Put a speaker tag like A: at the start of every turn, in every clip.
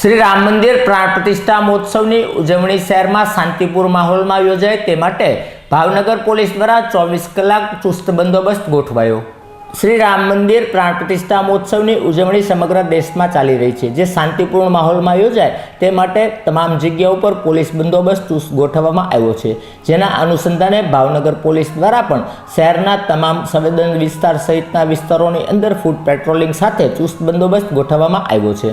A: શ્રી રામ મંદિર પ્રાણ પ્રતિષ્ઠા મહોત્સવની ઉજવણી શહેરમાં શાંતિપુર માહોલમાં યોજાય તે માટે ભાવનગર પોલીસ દ્વારા ચોવીસ કલાક ચુસ્ત બંદોબસ્ત ગોઠવાયો. શ્રી રામ મંદિર પ્રાણ પ્રતિષ્ઠા મહોત્સવની ઉજવણી સમગ્ર દેશમાં ચાલી રહી છે. જે શાંતિપૂર્ણ માહોલમાં યોજાય તે માટે તમામ જગ્યાઓ પર પોલીસ બંદોબસ્ત ચુસ્ત ગોઠવવામાં આવ્યો છે. જેના અનુસંધાને ભાવનગર પોલીસ દ્વારા પણ શહેરના તમામ સંવેદન વિસ્તાર સહિતના વિસ્તારોની અંદર ફૂડ પેટ્રોલિંગ સાથે ચુસ્ત બંદોબસ્ત ગોઠવવામાં આવ્યો છે.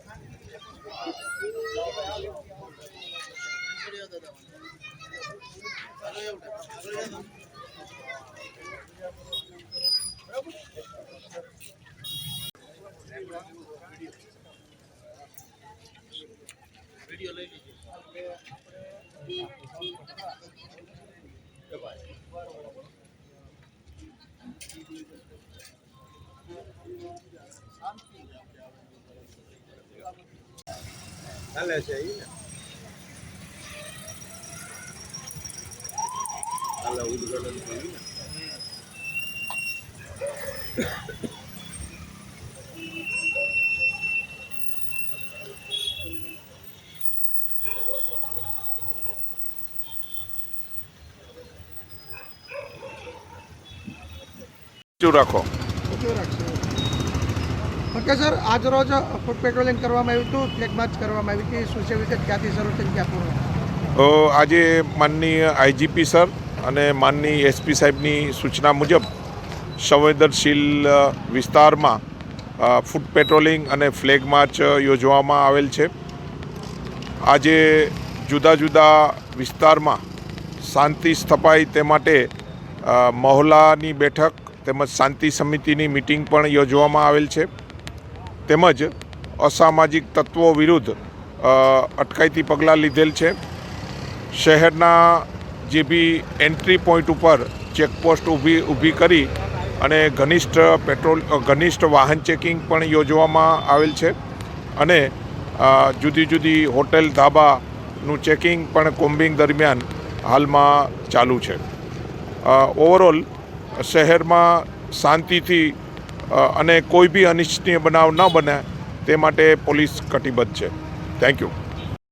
B: ને હાલે ઉદઘાટન થયું ને શું રાખો
C: ઊંચું રાખશે ઓકે સર. આજ રોજ ફૂડ પેટ્રોલિંગ કરવામાં આવ્યું હતું ફ્લેગ માર્ચ કરવામાં આવી હતી. શું છે વિગત? ક્યાંથી શરૂ થઈ ક્યાં
B: આજે માનનીય આઈજીપી સર અને માનનીય એસપી સાહેબની સૂચના મુજબ સંવેદનશીલ વિસ્તારમાં ફૂડ પેટ્રોલિંગ અને ફ્લેગ માર્ચ યોજવામાં આવેલ છે. આજે જુદા જુદા વિસ્તારમાં શાંતિ સ્થપાય તે માટે અ, મહોલ્લાની બેઠક તેમજ શાંતિ સમિતિની મિટિંગ પણ યોજવામાં આવેલ છે. તેમજ અસામાજિક તત્વો વિરુદ્ધ અટકાયતી પગલાં લીધેલ છે. શહેરના જે બી એન્ટ્રી પોઈન્ટ ઉપર ચેકપોસ્ટ ઊભી ઊભી કરી અને ઘનિષ્ઠ પેટ્રોલ ઘનિષ્ઠ વાહન ચેકિંગ પણ યોજવામાં આવેલ છે. અને જુદી જુદી હોટેલ ધાબાનું ચેકિંગ પણ કોમ્બિંગ દરમિયાન હાલમાં ચાલુ છે. ઓવરઓલ શહેરમાં શાંતિથી અને કોઈ બી અનિચ્છનીય બનાવ ન બને તે માટે પોલીસ કટિબદ્ધ છે. Thank you